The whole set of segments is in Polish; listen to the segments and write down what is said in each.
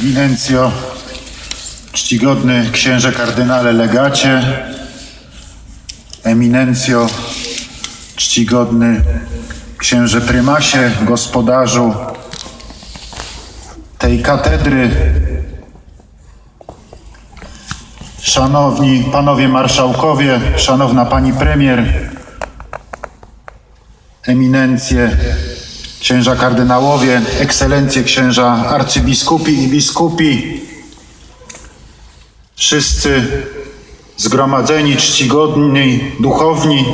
Eminencjo, czcigodny księże kardynale legacie, Eminencjo, czcigodny księże prymasie, gospodarzu tej katedry, szanowni panowie marszałkowie, szanowna pani premier, eminencje, księża kardynałowie, ekscelencje księża arcybiskupi i biskupi, wszyscy zgromadzeni, czcigodni, duchowni,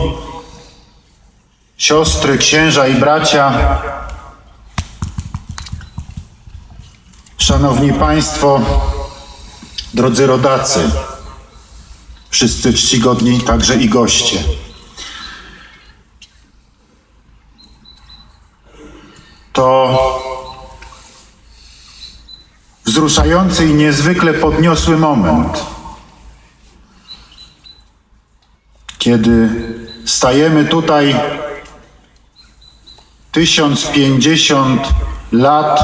siostry, księża i bracia, szanowni państwo, drodzy rodacy, wszyscy czcigodni, także i goście. To wzruszający i niezwykle podniosły moment, kiedy stajemy tutaj 1050 lat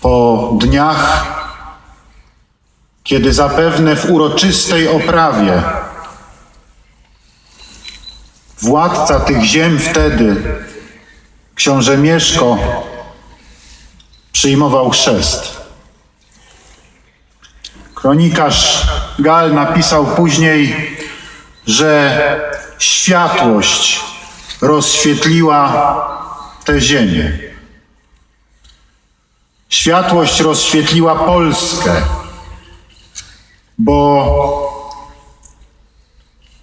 po dniach, kiedy zapewne w uroczystej oprawie władca tych ziem wtedy, książę Mieszko, przyjmował chrzest. Kronikarz Gal napisał później, że światłość rozświetliła tę ziemię. Światłość rozświetliła Polskę, bo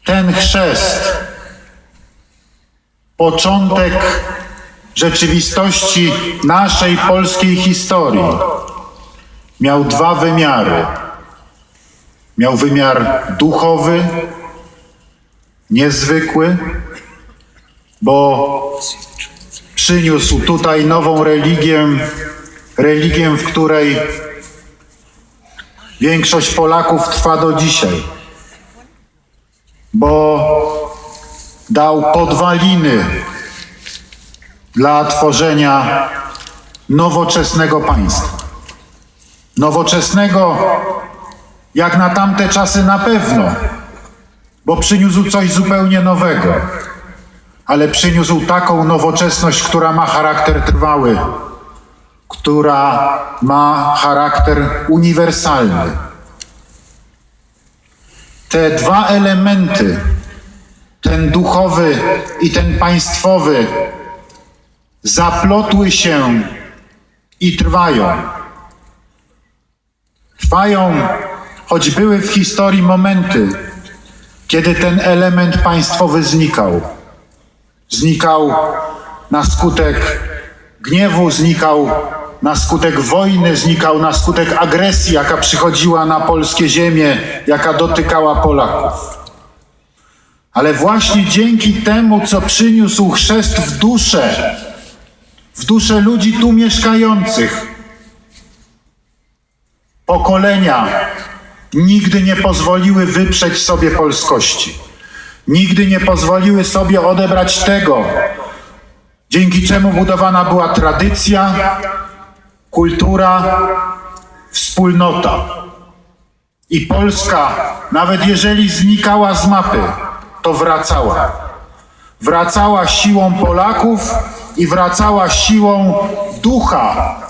ten chrzest, początek rzeczywistości naszej polskiej historii, miał dwa wymiary. Miał wymiar duchowy, niezwykły, bo przyniósł tutaj nową religię, religię, w której większość Polaków trwa do dzisiaj, bo dał podwaliny dla tworzenia nowoczesnego państwa. Nowoczesnego jak na tamte czasy na pewno, bo przyniósł coś zupełnie nowego, ale przyniósł taką nowoczesność, która ma charakter trwały, która ma charakter uniwersalny. Te dwa elementy, ten duchowy i ten państwowy, zaplotły się i trwają. Trwają, choć były w historii momenty, kiedy ten element państwowy znikał. Znikał na skutek gniewu, znikał na skutek wojny, znikał na skutek agresji, jaka przychodziła na polskie ziemie, jaka dotykała Polaków. Ale właśnie dzięki temu, co przyniósł chrzest w duszę, w duszę ludzi tu mieszkających, pokolenia nigdy nie pozwoliły wyprzeć sobie polskości. Nigdy nie pozwoliły sobie odebrać tego, dzięki czemu budowana była tradycja, kultura, wspólnota. I Polska, nawet jeżeli znikała z mapy, to wracała. Wracała siłą Polaków i wracała siłą ducha,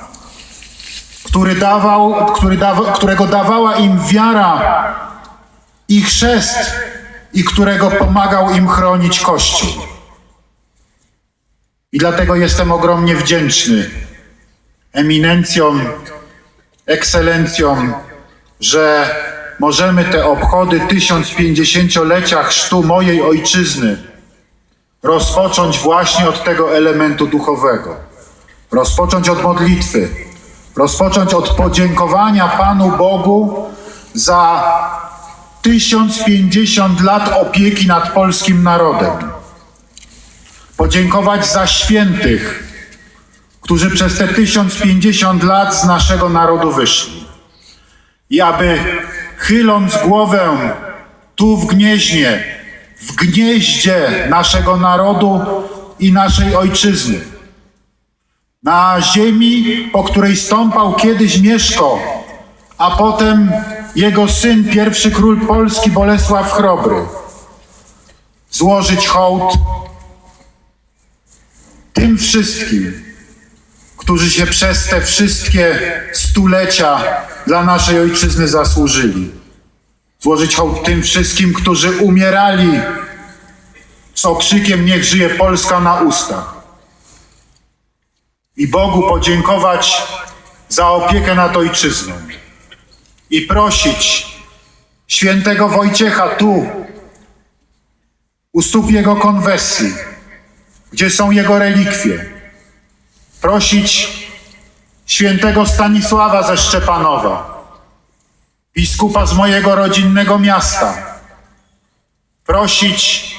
który dawał, który dawa, którego dawała im wiara i chrzest, i którego pomagał im chronić Kościół. I dlatego jestem ogromnie wdzięczny eminencjom, ekscelencjom, że możemy te obchody 1050-lecia chrztu mojej ojczyzny rozpocząć właśnie od tego elementu duchowego. Rozpocząć od modlitwy, rozpocząć od podziękowania Panu Bogu za 1050 lat opieki nad polskim narodem. Podziękować za świętych, którzy przez te 1050 lat z naszego narodu wyszli. I aby chyląc głowę tu w Gnieźnie, w gnieździe naszego narodu i naszej ojczyzny, na ziemi, po której stąpał kiedyś Mieszko, a potem jego syn, pierwszy król Polski Bolesław Chrobry. Złożyć hołd tym wszystkim, którzy się przez te wszystkie stulecia dla naszej ojczyzny zasłużyli. Złożyć hołd tym wszystkim, którzy umierali z okrzykiem Niech żyje Polska na ustach. I Bogu podziękować za opiekę nad ojczyzną. I prosić świętego Wojciecha tu, u stóp jego konwesji, gdzie są jego relikwie. Prosić świętego Stanisława ze Szczepanowa, biskupa z mojego rodzinnego miasta. Prosić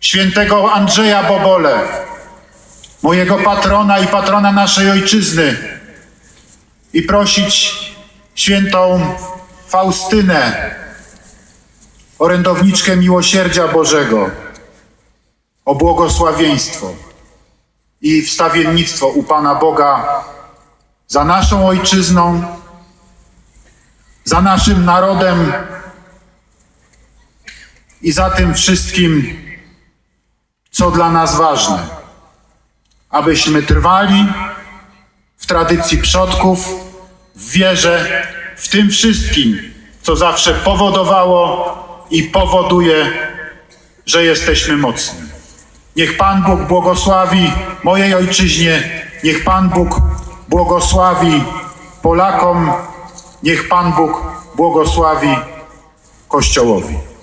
świętego Andrzeja Bobole, mojego patrona i patrona naszej ojczyzny. I prosić świętą Faustynę, orędowniczkę miłosierdzia Bożego, o błogosławieństwo i wstawiennictwo u Pana Boga za naszą ojczyzną, za naszym narodem i za tym wszystkim, co dla nas ważne, abyśmy trwali w tradycji przodków, w wierze, w tym wszystkim, co zawsze powodowało i powoduje, że jesteśmy mocni. Niech Pan Bóg błogosławi mojej ojczyźnie, niech Pan Bóg błogosławi Polakom, niech Pan Bóg błogosławi Kościołowi.